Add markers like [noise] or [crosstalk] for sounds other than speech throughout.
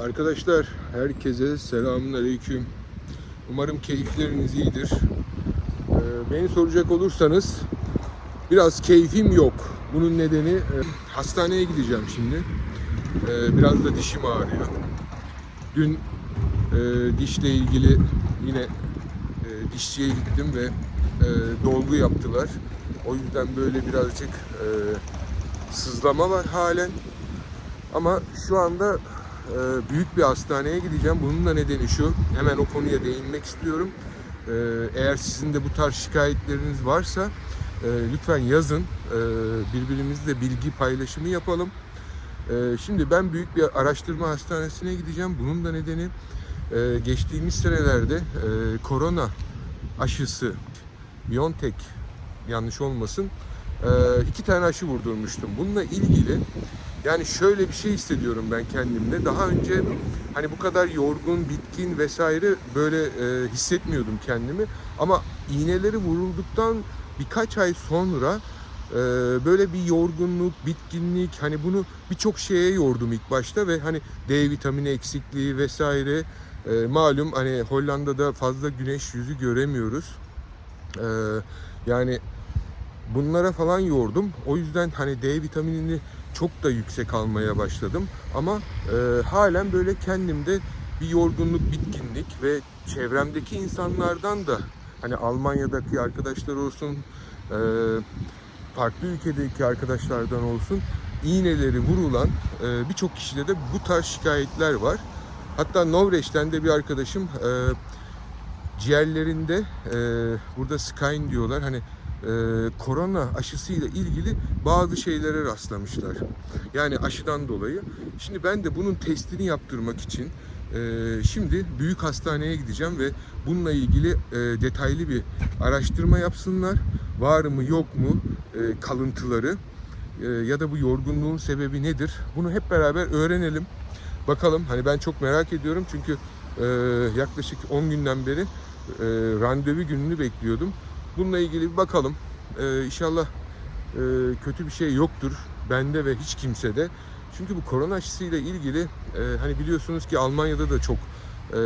Arkadaşlar herkese selamun aleyküm. Umarım keyifleriniz iyidir. Ee, beni soracak olursanız biraz keyfim yok. Bunun nedeni e, hastaneye gideceğim şimdi. Ee, biraz da dişim ağrıyor. Dün e, dişle ilgili yine e, dişçiye gittim ve e, dolgu yaptılar. O yüzden böyle birazcık e, sızlama var halen. Ama şu anda büyük bir hastaneye gideceğim. Bunun da nedeni şu. Hemen o konuya değinmek istiyorum. E, eğer sizin de bu tarz şikayetleriniz varsa e, lütfen yazın. E, birbirimizle bilgi paylaşımı yapalım. Şimdi ben büyük bir araştırma hastanesine gideceğim. Bunun da nedeni e, geçtiğimiz senelerde e, korona aşısı BioNTech yanlış olmasın iki tane aşı vurdurmuştum. Bununla ilgili yani şöyle bir şey hissediyorum ben kendimde. Daha önce hani bu kadar yorgun, bitkin vesaire böyle e, hissetmiyordum kendimi. Ama iğneleri vurulduktan birkaç ay sonra e, böyle bir yorgunluk, bitkinlik hani bunu birçok şeye yordum ilk başta ve hani D vitamini eksikliği vesaire e, malum hani Hollanda'da fazla güneş yüzü göremiyoruz. E, yani bunlara falan yordum. O yüzden hani D vitaminini çok da yüksek almaya başladım. Ama e, halen böyle kendimde bir yorgunluk, bitkinlik ve çevremdeki insanlardan da hani Almanya'daki arkadaşlar olsun, e, farklı ülkedeki arkadaşlardan olsun iğneleri vurulan e, birçok kişide de bu tarz şikayetler var. Hatta Norveç'ten de bir arkadaşım e, ciğerlerinde e, burada Skyne diyorlar hani e, korona aşısıyla ilgili bazı şeylere rastlamışlar. Yani aşıdan dolayı. Şimdi ben de bunun testini yaptırmak için e, şimdi büyük hastaneye gideceğim ve bununla ilgili e, detaylı bir araştırma yapsınlar. Var mı yok mu e, kalıntıları e, ya da bu yorgunluğun sebebi nedir? Bunu hep beraber öğrenelim. Bakalım hani ben çok merak ediyorum çünkü e, yaklaşık 10 günden beri e, randevu gününü bekliyordum. Bununla ilgili bir bakalım. Ee, inşallah e, kötü bir şey yoktur bende ve hiç kimsede. Çünkü bu korona aşısıyla ilgili e, hani biliyorsunuz ki Almanya'da da çok e,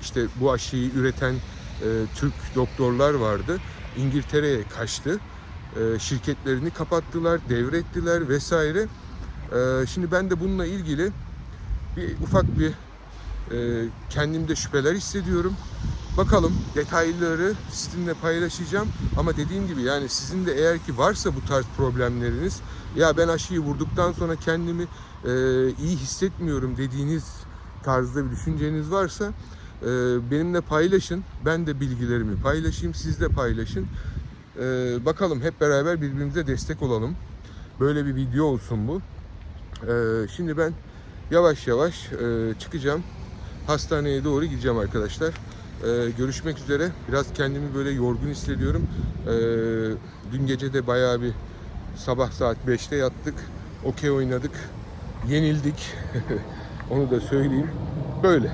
işte bu aşıyı üreten e, Türk doktorlar vardı. İngiltere'ye kaçtı. E, şirketlerini kapattılar, devrettiler vesaire. E, şimdi ben de bununla ilgili bir ufak bir e, kendimde şüpheler hissediyorum. Bakalım detayları sizinle paylaşacağım. Ama dediğim gibi yani sizin de eğer ki varsa bu tarz problemleriniz ya ben aşıyı vurduktan sonra kendimi e, iyi hissetmiyorum dediğiniz tarzda bir düşünceniz varsa e, benimle paylaşın. Ben de bilgilerimi paylaşayım. Siz de paylaşın. E, bakalım hep beraber birbirimize destek olalım. Böyle bir video olsun bu. E, şimdi ben yavaş yavaş e, çıkacağım. Hastaneye doğru gideceğim arkadaşlar. Ee, görüşmek üzere. Biraz kendimi böyle yorgun hissediyorum. Ee, dün gece de bayağı bir sabah saat 5'te yattık. Okey oynadık. Yenildik. [laughs] Onu da söyleyeyim. Böyle.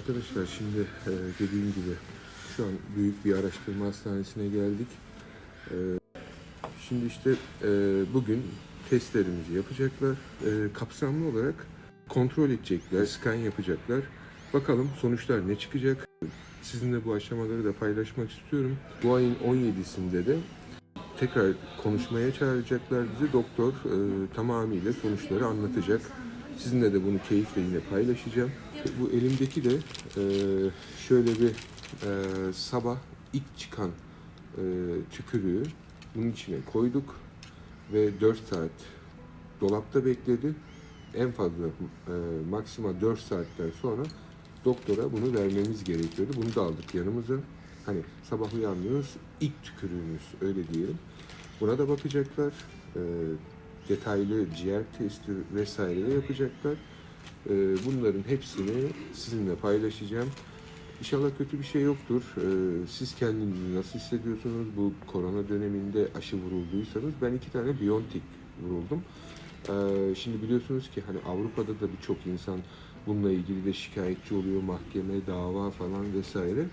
Arkadaşlar şimdi e, dediğim gibi şu an büyük bir araştırma hastanesine geldik. E, şimdi işte e, bugün testlerimizi yapacaklar. Kapsamlı olarak kontrol edecekler, scan yapacaklar. Bakalım sonuçlar ne çıkacak. Sizinle bu aşamaları da paylaşmak istiyorum. Bu ayın 17'sinde de tekrar konuşmaya çağıracaklar bizi. Doktor tamamıyla sonuçları anlatacak. Sizinle de bunu keyifle yine paylaşacağım. Bu elimdeki de e, şöyle bir e, sabah ilk çıkan e, tükürüğü bunun içine koyduk ve 4 saat dolapta bekledi. En fazla e, maksima 4 saatten sonra doktora bunu vermemiz gerekiyordu. Bunu da aldık yanımıza. Hani sabah uyanmıyoruz, ilk tükürüğümüz öyle diyelim. Buna da bakacaklar. Detaylı ciğer testi vesaire yapacaklar. E, bunların hepsini sizinle paylaşacağım. İnşallah kötü bir şey yoktur. E, siz kendinizi nasıl hissediyorsunuz? Bu korona döneminde aşı vurulduysanız ben iki tane Biontech vuruldum. Ee, şimdi biliyorsunuz ki hani Avrupa'da da birçok insan bununla ilgili de şikayetçi oluyor, mahkeme, dava falan vesaire.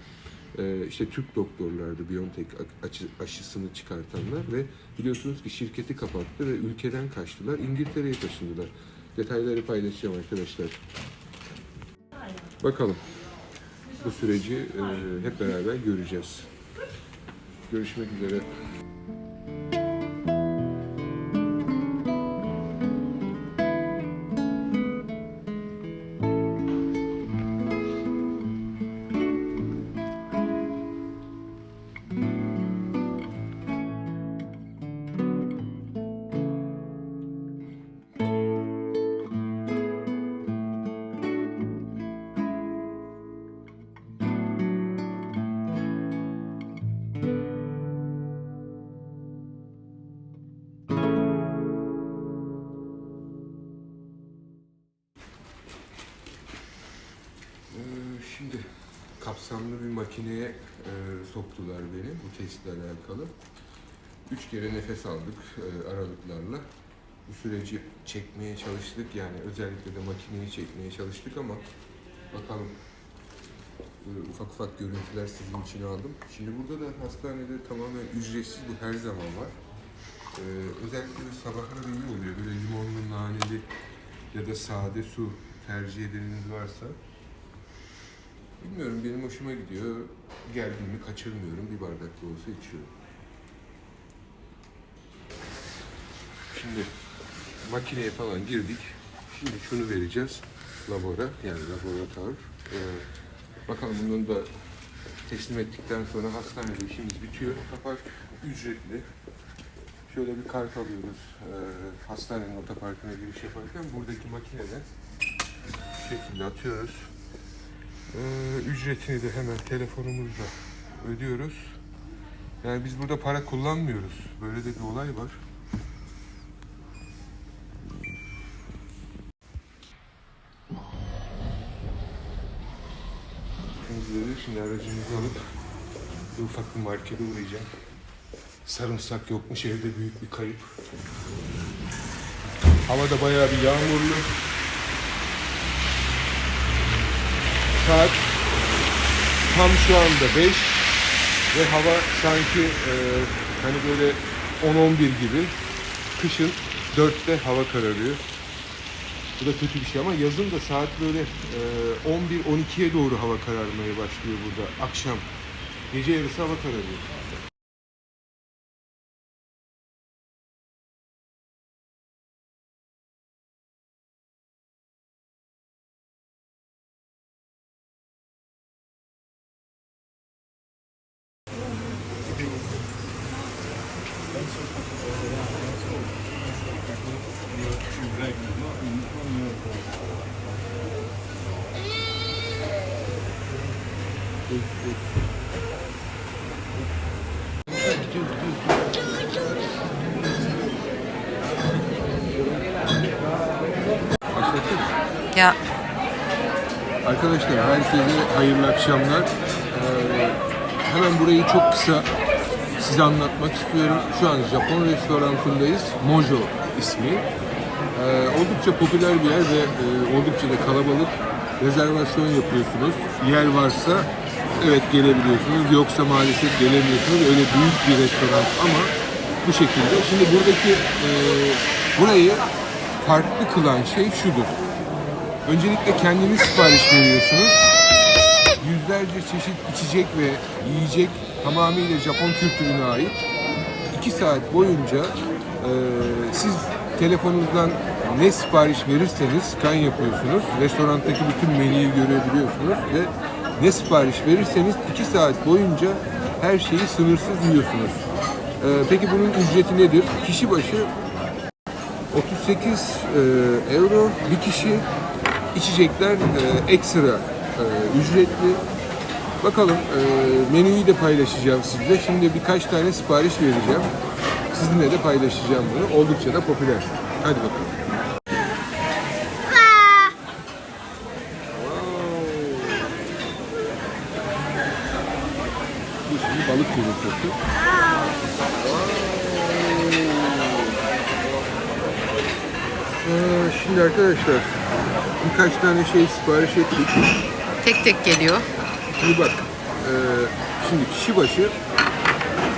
Ee, işte Türk doktorlardı Biontech aşı- aşısını çıkartanlar ve biliyorsunuz ki şirketi kapattı ve ülkeden kaçtılar. İngiltere'ye taşındılar. Detayları paylaşacağım arkadaşlar. Bakalım. Bu süreci e, hep beraber göreceğiz. Görüşmek üzere. Soktular beni bu testle alakalı. Üç kere nefes aldık e, aralıklarla. Bu süreci çekmeye çalıştık yani özellikle de makineyi çekmeye çalıştık ama bakalım Böyle ufak ufak görüntüler sizin için aldım. Şimdi burada da hastanede tamamen ücretsiz bu her zaman var. Ee, özellikle de sabahları iyi oluyor. Böyle limonlu, naneli ya da sade su tercih edeniniz varsa Bilmiyorum benim hoşuma gidiyor. Geldiğimi kaçırmıyorum. Bir bardak da olsa içiyorum. Şimdi makineye falan girdik. Şimdi şunu vereceğiz. Labora yani laboratuvar. Ee, bakalım bunun da teslim ettikten sonra hastanede işimiz bitiyor. Kapak ücretli. Şöyle bir kart alıyoruz. Ee, hastanenin otoparkına giriş yaparken buradaki makineden şekilde atıyoruz. Ee, ücretini de hemen telefonumuzla ödüyoruz. Yani biz burada para kullanmıyoruz. Böyle de bir olay var. Şimdi aracımızı alıp bir ufak bir markete uğrayacağım. Sarımsak yokmuş evde büyük bir kayıp. Hava da bayağı bir yağmurlu. Saat tam şu anda 5 ve hava sanki e, hani böyle 10-11 gibi kışın 4'te hava kararıyor. Bu da kötü bir şey ama yazın da saat böyle e, 11-12'ye doğru hava kararmaya başlıyor burada akşam. Gece yarısı hava kararıyor. Ya Arkadaşlar herkese hayırlı akşamlar. Ee, hemen burayı çok kısa size anlatmak istiyorum. Şu an Japon restoranındayız. Mojo ismi. Ee, oldukça popüler bir yer ve e, oldukça da kalabalık. Rezervasyon yapıyorsunuz. Yer varsa evet gelebiliyorsunuz. Yoksa maalesef gelemiyorsunuz. Öyle büyük bir restoran ama bu şekilde. Şimdi buradaki e, burayı farklı kılan şey şudur. Öncelikle kendiniz sipariş veriyorsunuz. Yüzlerce çeşit içecek ve yiyecek tamamıyla Japon kültürüne ait. 2 saat boyunca e, siz telefonunuzdan ne sipariş verirseniz scan yapıyorsunuz. Restorandaki bütün menüyü görebiliyorsunuz ve ne sipariş verirseniz 2 saat boyunca her şeyi sınırsız yiyorsunuz. Ee, peki bunun ücreti nedir? Kişi başı 38 e, euro bir kişi içecekler e, ekstra e, ücretli. Bakalım e, menüyü de paylaşacağım sizle. Şimdi birkaç tane sipariş vereceğim. Sizinle de paylaşacağım bunu. Oldukça da popüler. Hadi bakalım. Şimdi balık. Ee, şimdi arkadaşlar birkaç tane şey sipariş ettik. Tek tek geliyor. Şimdi bak, e, şimdi kişi başı,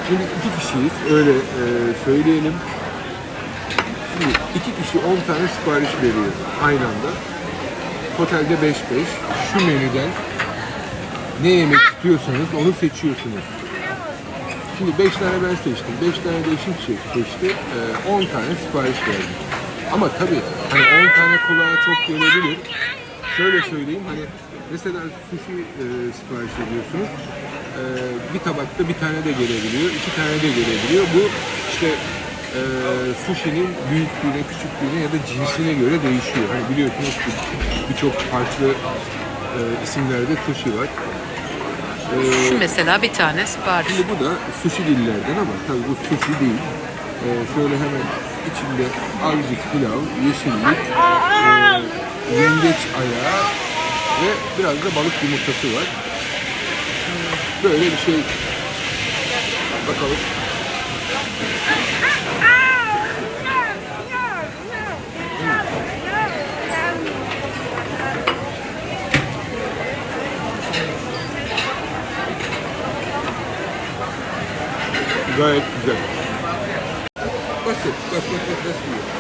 şimdi iki kişiyiz, öyle e, söyleyelim. Şimdi iki kişi 10 tane sipariş veriyor aynı anda. Otelde 5-5. Şu menüden ne yemek istiyorsanız onu seçiyorsunuz. Şimdi 5 tane ben seçtim, 5 tane de eşim se- seçti, e, 10 tane sipariş verdim. Ama tabii hani 10 tane kulağa çok gelebilir. Şöyle söyleyeyim hani mesela sushi e, sipariş ediyorsunuz. E, bir tabakta bir tane de gelebiliyor, iki tane de gelebiliyor. Bu işte e, sushi'nin büyüklüğüne, küçüklüğüne ya da cinsine göre değişiyor. Hani biliyorsunuz ki birçok farklı e, isimlerde sushi var. Şu mesela bir tane sipariş. Şimdi bu da sushi dillerden ama tabii bu sushi değil. Ee, şöyle hemen içinde azıcık pilav, yeşillik, e, yengeç ayağı ve biraz da balık yumurtası var. Böyle bir şey. Bakalım. Gayet güzel. Basit. Bak bak [laughs] bak nasıl yiyor.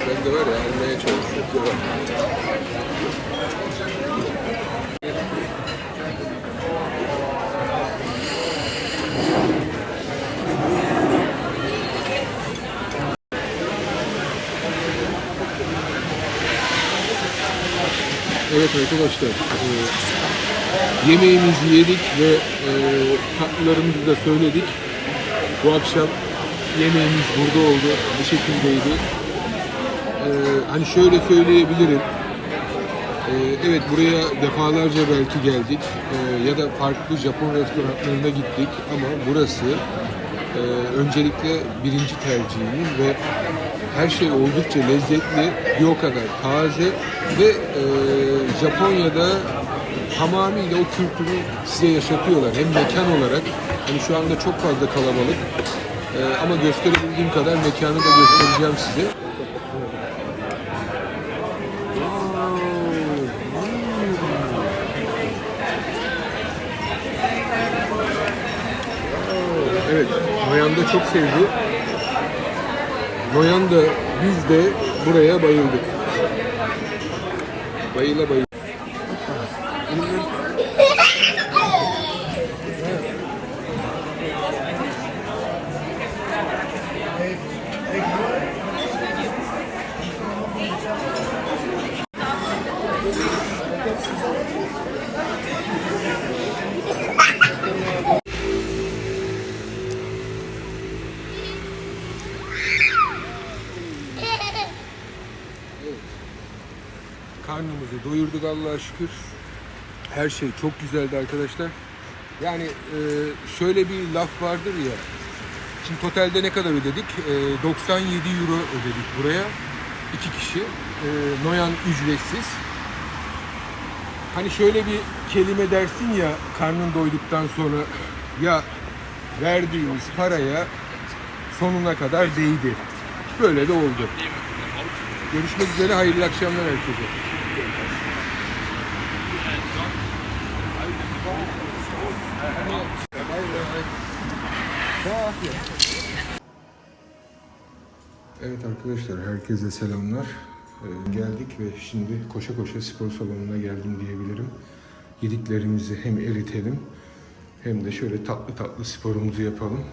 Ben de var ya almaya çalışıyorum. Evet arkadaşlar, e, yemeğimizi yedik ve e, tatlılarımızı da söyledik. Bu akşam yemeğimiz burada oldu, bu şekildeydi. E, hani şöyle söyleyebilirim, e, evet buraya defalarca belki geldik e, ya da farklı Japon restoranlarına gittik ama burası e, öncelikle birinci tercihimiz ve her şey oldukça lezzetli, bir o kadar taze ve e, Japonya'da tamamıyla o kültürü size yaşatıyorlar. Hem mekan olarak, hani şu anda çok fazla kalabalık e, ama gösterebildiğim kadar mekanı da göstereceğim size. Evet, Noyan da çok sevdi. Noyan da biz de buraya bayıldık. Bayıla bayıla. Karnımızı doyurduk Allah'a şükür. Her şey çok güzeldi arkadaşlar. Yani e, şöyle bir laf vardır ya. Şimdi totalde ne kadar ödedik? E, 97 euro ödedik buraya. iki kişi. E, Noyan ücretsiz. Hani şöyle bir kelime dersin ya karnın doyduktan sonra ya verdiğimiz paraya sonuna kadar değdi. Böyle de oldu. Görüşmek üzere. Hayırlı akşamlar herkese. Evet arkadaşlar herkese selamlar. Ee, geldik ve şimdi koşa koşa spor salonuna geldim diyebilirim. Yediklerimizi hem eritelim Hem de şöyle tatlı tatlı sporumuzu yapalım.